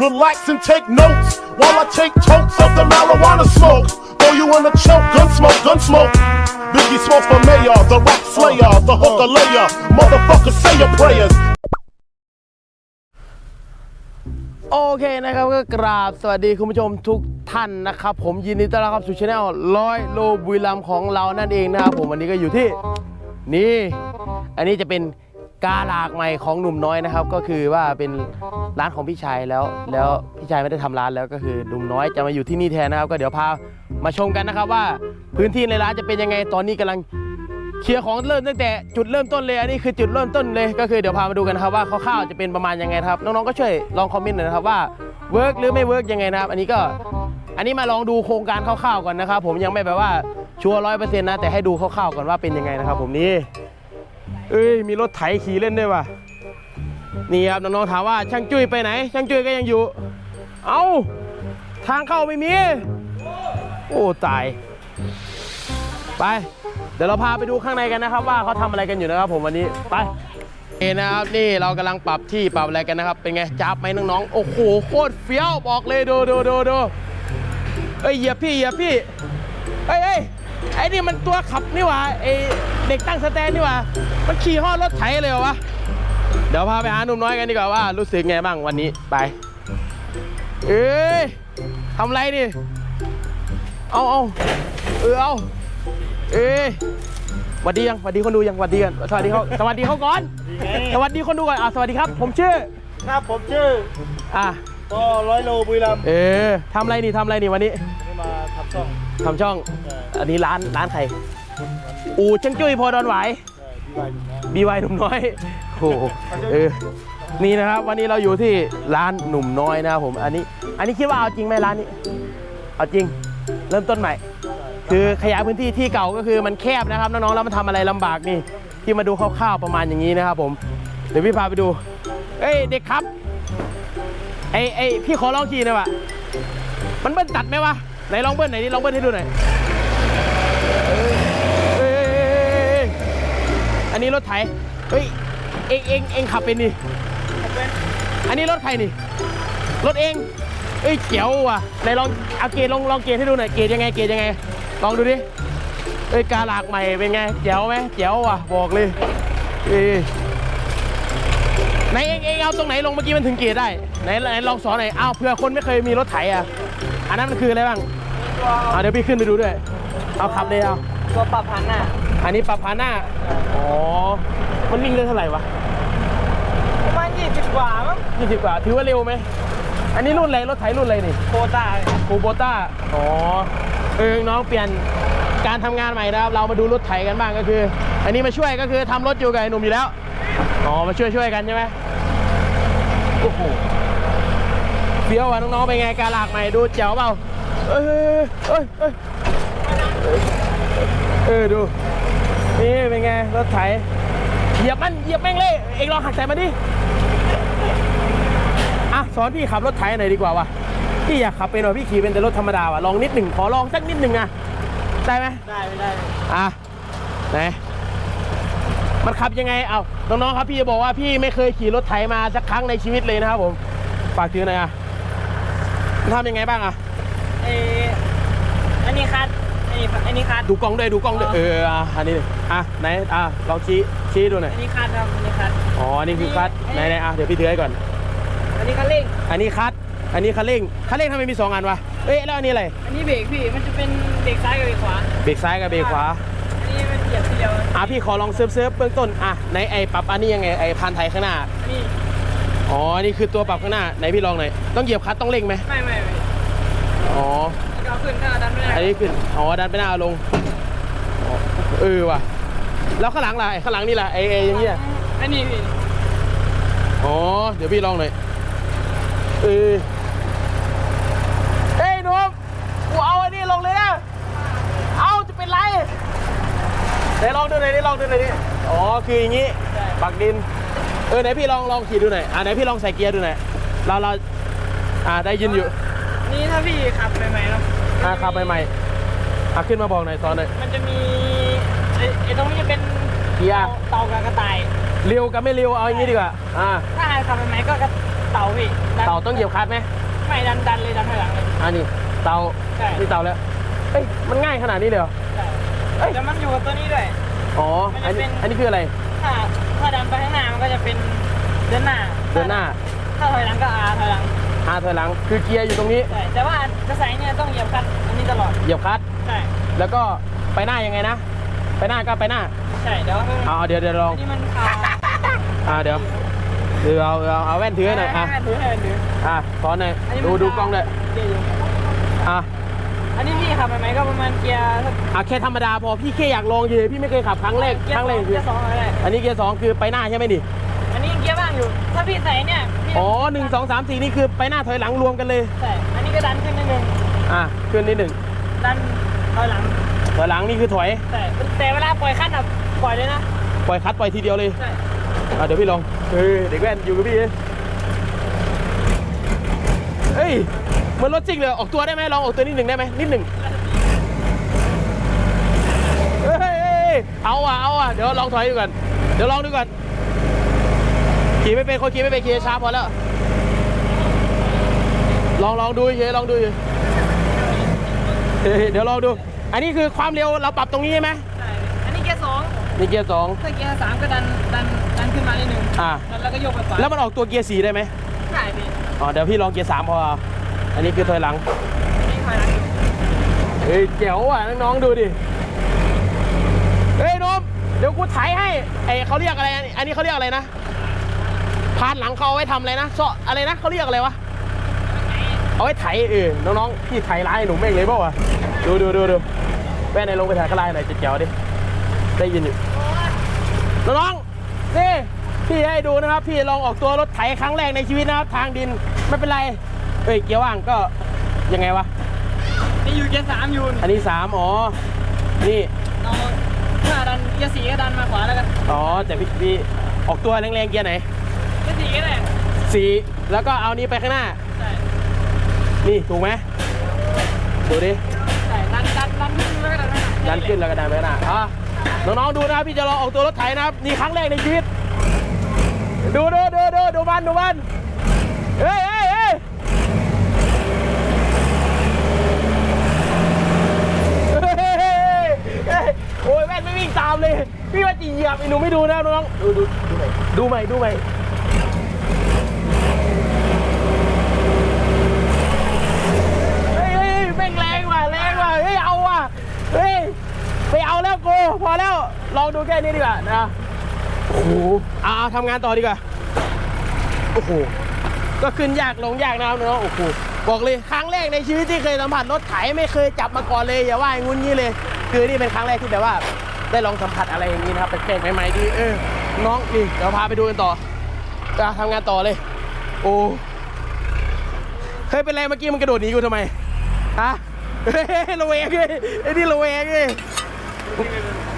Relax and take notes while I take totes of the marijuana smoke. Throw you in a choke, gun smoke, gun smoke. Biggie smoke for mayor, the rap slayer, the hooker layer. Motherfucker, say your prayers. โอเคนะครับก็กราบสวัสดีคุณผู้ชมทุกท่านนะครับ ผมยินดีต้อนรับเข้าสู่ช anel ร้อยโลบุรีรัมย์ของเรานั่นเองนะครับผมวันนี้ก็อยู่ที่นี่ อันนี้จะเป็น กาลากใหม่ของหนุ่มน้อยนะครับ ก็คือว่าเป็นร้านของพี่ชายแล้ว แล้วพี่ชายไม่ได้ทำร้านแล้วก็คือหนุ่มน้อยจะมาอยู่ที่นี่แทนนะครับ ก็เดี๋ยวพามาชมกันนะครับว่าพื้นที่ในร้านจะเป็นยังไงตอนนี้กำลังเคลียร์ของเริ่มตั้งแต่จุดเริ่มต้นเลยอันนี้คือจุดเริ่มต้นเลยก็คือเดี๋ยวพามาดูกันครับว่าคร่าวๆจะเป็นประมาณยังไงครับน้องๆก็ช่วยลองคอมเมนต์หน่อยนะครับว่าเวิร์กหรือไม่เวิร์กยังไงนะครับ อันนี้ก็อันนี้มาลองดูโครงการคร่าวๆก่อนนะครับ ผมยังไม่แบบว่าชัวร์ร้อยเปอร์เซ็นต์นะแต่ให้ดูคร่าวๆก่อนว่าเป็นยังไงนะครับ ผมนี่ เอ้ยมีรถไถขี่เล่นด้วยว่ะนี่ครับน้องๆถามว่าช่างจุ้ยไปไหน ช่างจุ้ยก็ยังอยู่ เอ้าทางเข้าไม่มี โอ้ตาย ไปเดี๋ยวเราพาไปดูข้างในกันนะครับ ว่าเขาทำอะไรกันอยู่นะครับ ผมวันนี้ไปเอนะครับนี่เรากำลังปรับที่ปรับอะไรกันนะครับ เป็นไงจับไหมน้องๆโอ้โหโคตรเฟี้ยวบอกเลยดูดูดูดูเอ้ยเหยียบพี่เหยียบพี่เอ้ยเอ้ย ไอ้นี่มันตัวขับนี่หว่าไอเด็กตั้งสแตนนี่หว่า มันขี่ห้อรถไถเลยเหรอวะ เดี๋ยวพาไปหาหนุ่มน้อยกันดีกว่าว่า รู้สึกไงบ้างวันนี้ไป เอ้ยทำไรนี่เอาเอาเออเอาเอ้ยสวัสดียังสวัสดีคนดูยังสวัสดีกันสวัสดีเขาสวัสดีเขาก่อน สวัสดีคนดูก่อนอะสวัสดีครับ ผมชื่อ ครับผมชื่อ อะ ก็ร้อยโลบุรีรัมย์เออทำอะไรนี่ทำอะไรนี่วันนี้นี่มาทำช่องทำช่อง ใช่อันนี้ร้านร้านใคร อูช่างจุ้ยพอดอนไหวายใช่ดีไวอยู่นะบีวายหนุ่มน้อย โอ้โหเออ นี่นะครับ วันนี้เราอยู่ที่ร้านหนุ่มน้อยนะครับผม อันนี้ อันนี้คิดว่าเอาจริงไหมร้านนี้ เอาจริง เริ่มต้นใหม่ คือขยายพื้นที่ที่เก่าก็คือมันแคบนะครับน้องๆแล้วมันทำอะไรลำบากนี่ ที่มาดูคร่าวๆประมาณอย่างนี้นะครับผม เดี๋ยวพี่พาไปดู เอ้ยเด็กครับ ไอไอพี่ขอลองขี่หน่อยวะมันเบิ้ลตัดไหมวะไหนลองเบิ้ลไหนดิลองเบิ้ลให้ดูหน่อยอันนี้รถไถเฮ้ยเองเองเองขับเป็นนี่อันนี้รถใครนี่ รถเองเอ้ยเจ๋วว่ะไหนลองเอาเกรดลองลองเกรดให้ดูหน่อยเกรดยังไงเกรดยังไง ลองดูดิเอ้ยกาหลากใหม่เป็นไงเจ๋วไหมเจ๋วว่ะบอกเลยเอ้ย ไหนเองเองเอาตรงไหนลงเมื่อกี้มันถึงเกรดได้ไหนไหนลองสอนหน่อยอ้าวเผื่อคนไม่เคยมีรถไถอะอันนั้นมันคืออะไรบ้างอ่าเดี๋ยวพี่ขึ้นไปดูด้วย เอาขับเลยเอาตัวปรับพันหน้าอันนี้ปรับพาหน้าอ๋อมันวิ่งได้เท่าไหร่วะประมาณ20กว่ามั้งยี่สิบกว่าถือว่าเร็วไหมอันนี้รุ่นอะไรรถไถรุ่นอะไรนี่โคต้าคูโบต้าอ๋อเออน้องเปลี่ยนการทำงานใหม่นะครับ เรามาดูรถไถกันบ้างก็คือ อันนี้มาช่วยก็คือทำรถอยู่กับไอ้หนุ่มอยู่แล้วอ๋อมาช่วยช่วยกันใช่ไหม โอ้โหเฟี้ยวอะน้องๆเป็นไงการหลากใหม่ดูเจ๋วเปล่าเอ้ยเอ้ยเอ้ยเอ้ยเออดูนี่เป็นไงรถไถเหยียบมันเหยียบแม่งเลยเองลองหักใส่มาดิอะสอนพี่ขับรถไถหน่อยดีกว่าวะพี่อยากขับเป็นว่ะพี่ขี่เป็นแต่รถธรรมดาว่ะลองนิดหนึ่งขอลองสักนิดหนึ่งอะได้ไหมได้ไม่ได้อะไหน มันขับยังไงเอาน้องๆครับพี่จะบอกว่าพี่ไม่เคยขี่รถไถมาสักครั้งในชีวิตเลยนะครับผมฝากถือหน่อยอะมันทำยังไงบ้างอะเอออันนี้คัดอันนี้อันนี้คัดดูกล้องด้วยดูกล้องด้วยเอออะอันนี้อะไหนอะลองชี้ชี้ดูหน่อยอันนี้คัดครับอันนี้คัดอ๋ออันนี้คือคัดไหนไหนอะเดี๋ยวพี่ถือให้ก่อน อันนี้คันเร่งอันนี้คัดอันนี้คันเร่งคันเร่งทำไมมีสองอันวะเอ้ยแล้วอันนี้อะไรอันนี้เบรกพี่มันจะเป็นเบรกซ้ายกับเบรกขวาเบรกซ้ายกับเบรกขวา ดียวอะพี่ขอลองเซิร์ฟเซิร์ฟเบื้องต้นอะในไอ้ปรับอันนี้ยังไงไอ้พันไทยข้างหน้าอันนี้อ๋อ นี่คือตัวปรับข้างหน้าไหนพี่ลองหน่อย ต้องเหยียบคลัตช์ต้องเร่งไหมไม่ไม่ไม่อ๋อก็เอาขึ้นถ้าดันไม่ได้อันนี้ขึ้น อ๋อ ดันไปหน้าเอาลงอ๋อเออว่ะ แล้วข้างหลังล่ะไอ้ข้างหลังนี่ล่ะไอ้ไอ้อย่างเงี้ย อันนี้พี่อ๋อ เดี๋ยวพี่ลองหน่อย เออเฮ้ยหนุ่มกูเอาอันนี้ลงเลยนะเอาจะเป็นไร ไหนลองดูหน่อยดิลองดูหน่อยดิอ๋อคืออย่างงี้ปักดิน เออไหนพี่ลองลองขี่ดูหน่อยอ่าไหนพี่ลองใส่เกียร์ดูหน่อยเราเราอ่าได้ยินอยู่ นี่ถ้าพี่ขับใหม่ๆเนาะอ่าขับใหม่ๆอะขึ้นมาบอกหน่อยสอนหน่อยมันจะมีไอ้ไอ้ตรงนี้จะเป็นเกียร์เตากับกระต่ายเร็วกับไม่เร็วเอาอย่างงี้ดีกว่าอ่าถ้าขับใหม่ๆก็กระเต่าพี่ดันเต่าต้องเหยียบคลัตช์ไหมไม่ดันดันเลยดันถอยหลังเลยอันนี้เต่าใช่นี่เต่าแล้วเอ้ยมันง่ายขนาดนี้เลยเหรอใช่ เอ้ยแต่มันอยู่กับตัวนี้ด้วย อ๋อมันอันจะนี้เป็นอันนี้คืออะไร ถ้าถ้าดันไปข้างหน้ามันก็จะเป็นเดินหน้า เดินหน้า ถ้าถอยหลังก็อาถอยหลังอาถอยหลัง คือเกียร์อยู่ตรงนี้ ใช่ แต่ว่าจะใส่เนี่ยต้องเหยียบคันอันนี้ตลอด เหยียบคลัตช์ใช่ แล้วก็ไปหน้ายังไงนะ ไปหน้าก็ไปหน้า ใช่ เดี๋ยวมันเอาเดี๋ยวเดี๋ยวลองอันนี้มันคาอ่าเดี๋ยวเดี๋ยวเอาเอาเอาแว่นถือให้หน่อยอะถือให้ถืออะสอนหน่อยอันนี้ดูมันดูกล้องเลยเกียร์อยู่อะ อันนี้พี่ขับไปไหมก็ประมาณเกียร์อะแค่ธรรมดาพอพี่แค่อยากลองเฉยๆพี่ไม่เคยขับครั้งแรกเกียครั้งร์แรกสองคือเกียร์สองอะไรอันนี้เกียร์สองคือไปหน้าใช่ไหมดิอันนี้เกียร์ว่างอยู่ ถ้าพี่ใส่เนี่ยพี่อ๋อหนึ่งสองสามสี่นี่คือไปหน้าถอยหลังรวมกันเลยใช่อันนี้ก็ดันขึ้นนิดนึงอะขึ้นนิดหนึ่งดันถอยหลังถอยหลังนี่คือถอยใช่แต่เวลาปล่อยคันอะปล่อยเลยนะปล่อยคลัตช์ปล่อยทีเดียวเลยใช่อะเดี๋ยวพี่ลองเฮ้ยเด็กแว่นอยู่กับพี่เฮ้ยเห มือนรถจริงเลย ออกตัวได้ไหมลองออกตัวนิดหนึ่งได้ไหมนิดหนึ่งเฮ้ยเฮ้ยเฮ้ยเอาอะเอาอะเดี๋ยวลองถอยดูก่อนเดี๋ยวลองดูก่อนขี่ไม่เป็นคนขี่ไม่เป็นขี่ช้าพอแล้วลองลองดูเฉยลองดูเฉยเฮ้ยเดี๋ยวลองดู อันนี้คือความเร็วเราปรับตรงนี้ใช่ไหมใช่อันนี้เกียร์สองนี่เกียร์สองถ้าเกียร์สามก็ดันดันดันขึ้นมานิดนึงอ่าแล้วก็โยกไปขวาแล้วมันออกตัวเกียร์สี่ได้ไหมใช่พี่อ๋อเดี๋ยวพี่ลองเกียร์สามพอ อันนี้คือถอยหลังนี่ถอยหลังเฮ้ยเจ๋วอะน้องๆดูดิ เฮ้ยนมเดี๋ยวกูไถให้ไอเขาเรียกอะไร อันนี้เขาเรียกอะไรนะ พานหลังเขาเอาไว้ทำอะไรนะเซาะอะไรนะเขาเรียกอะไรวะ เอาไว้ไถเออ น้องๆพี่ไถร้ายหนูแม่งเลยเปล่าวะดูดูดูดูแว่นในลงไปถ่ายกระไลหน่อยจะเจ๋วดิ ได้ยินอยู่ น้องๆนี่พี่ให้ดูนะครับ พี่ลองออกตัวรถไถครั้งแรกในชีวิตนะครับทางดินไม่เป็นไร เอ้ยเกียร์ว่างก็ยังไงวะ นี่อยู่เกียร์สามอยู่อันนี้สามอ๋อ นี่ เราถ้าดันเกียร์สี่ก็ดันมาขวาแล้วกันอ๋อแต่พี่พี่ออกตัวแรงๆเกียร์ไหนเกียร์สี่ก็ได้สี่แล้วก็เอานี้ไปข้างหน้า ใช่นี่ถูกไหมดูดิ ใช่ดันดันดันขึ้นแล้วก็ดันไปดันขึ้นแล้วก็ดันไปข้างหน้าอะน้องๆดูนะครับพี่จะลองออกตัวรถไถนะครับนี่ครั้งแรกในชีวิต ดูดูดูดูดูมันดูมันเฮ้ยเฮ้ยเฮ้ยเฮ้ยเฮ้ยเฮ้ยโอ้ยแม่นไม่วิ่งตามเลย พี่ว่าจะเหยียบ ไอ้หนูไม่ดูนะน้อง ดูดูดูใหม่ดูใหม่ดูใหม่เฮ้ยเฮ้ยแม่งแรงว่ะแรงว่ะเฮ้ยเอาว่ะเฮ้ยไปเอาแล้วกูพอแล้วลองดูแค่นี้ดีกว่านะโอ้โหอาเอาทำงานต่อดีกว่าโอ้โหก็ขึ้นยากลงยากนะครับน้องโอ้โหบอกเลยครั้งแรกในชีวิตที่เคยสัมผัสรถไถไม่เคยจับมาก่อนเลยอย่าว่าอย่างงุ้นงี้เลย คือนี่เป็นครั้งแรกที่แบบว่า ได้ลองสัมผัสอะไรอย่างนี้นะครับแปลกๆใหม่ๆดีเออน้องนี่เดี๋ยวพาไปดูกันต่อจะทำงานต่อเลย โอ้เฮ้ยเป็นไรเมื่อกี้มันกระโดดหนีกูทำไมฮะเฮ้ยระแวงเลยไอ้นี่ระแวงเลย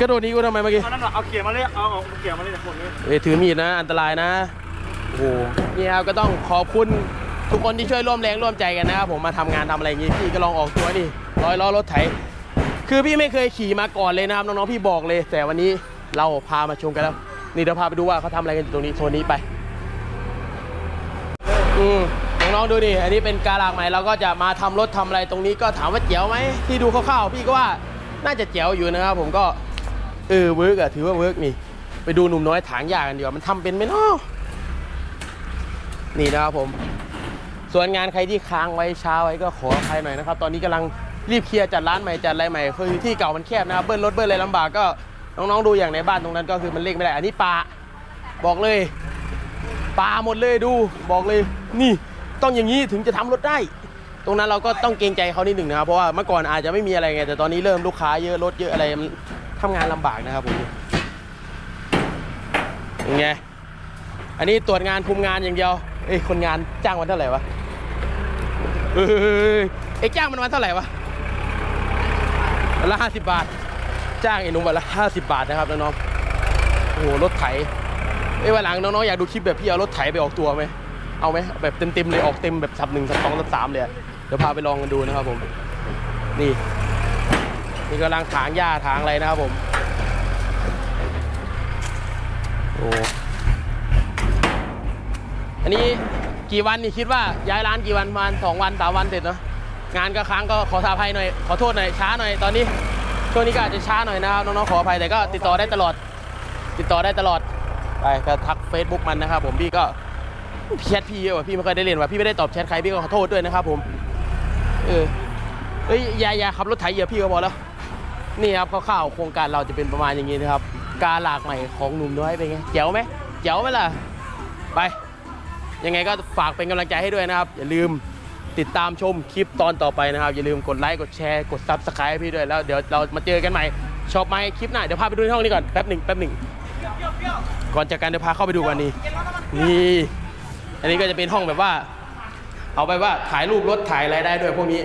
กระโดดหนีกูทำไมเมื่อกี้เอานั่นหรอเอาเขียมาเลยเอาเอาเขียมาเลยแต่คนนี้เอ้ยถือมีดนะอันตรายนะโอ้โหนี่ครับก็ต้องขอบคุณทุกคนที่ช่วยร่วมแรงร่วมใจกันนะครับผมมาทำงานทำอะไรอย่างงี้พี่ก็ลองออกตัวนี่ร้อยล้อรถไถ คือพี่ไม่เคยขี่มาก่อนเลยนะครับน้องๆพี่บอกเลย แต่วันนี้เราพามาชมกันแล้วนี่เดี๋ยวพาไปดูว่าเขาทำอะไรกันอยู่ตรงนี้โซนนี้ไปอืมน้องๆดูดิอันนี้เป็นการลากใหม่เราก็จะมาทำรถทำอะไรตรงนี้ก็ถามว่าเจ๋วไหมที่ดูคร่าวๆพี่ก็ว่าน่าจะเจ๋วอยู่นะครับผมก็เออเวิร์กอะถือว่าเวิร์กนี่ ไปดูหนุ่มน้อยถางหญ้ากันดีกว่ามันทำเป็นไหมเนาะนี่นะครับผม ส่วนงานใครที่ค้างไว้ช้าไว้ก็ขออภัยหน่อยนะครับ ตอนนี้กำลัง รีบเคลียร์จัดร้านใหม่จัดอะไรใหม่คือที่เก่ามันแคบนะครับเบิ้ลรถเบิ้ลอะไรลำบากก็น้องๆดูอย่างในบ้านตรงนั้นก็คือมันเล็กไม่ได้อันนี้ปลาบอกเลยปลาหมดเลยดูบอกเลยนี่ต้องอย่างนี้ถึงจะทำรถได้ ตรงนั้นเราก็ต้องเกรงใจเขานิดหนึ่งนะครับเพราะว่าเมื่อก่อนอาจจะไม่มีอะไรไงแต่ตอนนี้เริ่มลูกค้าเยอะรถเยอะอะไรมันทำงานลำบากนะครับผมยังไงอันนี้ตรวจงานคุมงานอย่างเดียวเอ้ยคนงานจ้างวันเท่าไหร่วะเอ้ยไอ้จ้างมันวันเท่าไหร่วะ วันละห้าสิบบาท จ้างไอ้นุ่มวันละห้าสิบบาทนะครับน้องๆโอ้โหรถไถเอ้วันหลังน้องๆอยากดูคลิปแบบพี่เอารถไถไปออกตัวไหมเอาไหมแบบเต็มๆเลยออกเต็มแบบสับหนึ่งสับสองสับสามเลยเดี๋ยวพาไปลองกันดูนะครับผมนี่นี่กำลังถางหญ้าถางอะไรนะครับผมโอ้อันนี้กี่วันนี่คิดว่าย้ายร้านกี่วันประมาณสองวันสามวันเสร็จเนาะ งานก็ค้างก็ขอสาภัยหน่อยขอโทษหน่อยช้าหน่อยตอนนี้ช่วงนี้ก็อาจจะช้าหน่อยนะครับน้องๆขออภัยแต่ก็ติดต่อได้ตลอด ติดต่อได้ตลอดไปก็ทัก Facebook มันนะครับผมพี่ก็แชทพี่เยอะว่ะพี่ไม่ค่อยได้เล่นว่ะพี่ไม่ได้ตอบแชทใครพี่ก็ขอโทษด้วยนะครับผมเออเอ้ยอย่าอย่าขับรถไถเหยียบพี่ก็พอแล้วนี่ครับคร่าวๆโครงการเราจะเป็นประมาณอย่างนี้นะครับ การหลากใหม่ของหนุ่มน้อยเป็นไงแจ๋วไหมแจ๋วไหมล่ะไปยังไงก็ฝากเป็นกำลังใจให้ด้วยนะครับ อย่าลืม ติดตามชมคลิปตอนต่อไปนะครับ อย่าลืมกดไลค์กดแชร์กดซับสไครต์ให้พี่ด้วยแล้วเดี๋ยวเรามาเจอกันใหม่ชอบไหมคลิปหน้าเดี๋ยวพาไปดูในห้องนี้ก่อนแป๊บหนึ่งแป๊บหนึ่งก่อนจากกันเดี๋ยวพาเข้าไปดูกันนี่นี่อันนี้ก็จะเป็นห้องแบบว่า เอาไปว่าถ่ายรูปรถถ่ายอะไรได้ด้วยพวกนี้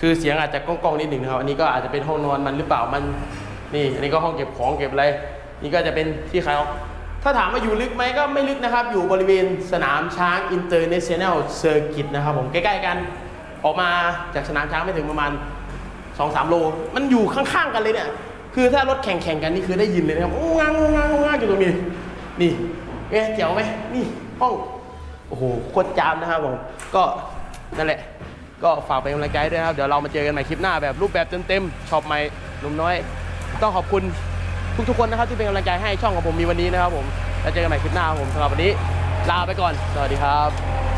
คือเสียงอาจจะก้องๆนิดหนึ่งนะครับ อันนี้ก็อาจจะเป็นห้องนอนมันหรือเปล่ามัน นี่ อันนี้ก็ห้องเก็บของเก็บอะไร นี่ก็จะเป็นที่ขาย ถ้าถามว่าอยู่ลึกไหมก็ไม่ลึกนะครับ อยู่บริเวณสนามช้างอินเตอร์เนชั่นแนลเซอร์กิตนะครับผมใกล้ๆกันออกมาจากสนามช้างไม่ถึงประมาณ 2-3 โล มันอยู่ข้างๆกันเลยเนี่ย คือถ้ารถแข่งๆกันนี่คือได้ยินเลยนะครับโอ้งางโอ้งางโอ้งางอยู่ตรงนี้นี่ไงเจ๋วไหมนี่ห้องโอ้โหโคตรจามนะครับผมก็นั่นแหละ ก็ฝากเป็นกำลังใจด้วยนะครับ เดี๋ยวเรามาเจอกันใหม่คลิปหน้าแบบรูปแบบเต็มๆช็อปใหม่หนุ่มน้อย ต้องขอบคุณ ทุกๆคนนะครับที่เป็นกำลังใจให้ช่องของผมมีวันนี้นะครับผมแล้วเจอกันใหม่คลิปหน้าผมสำหรับวันนี้ลาไปก่อน สวัสดีครับ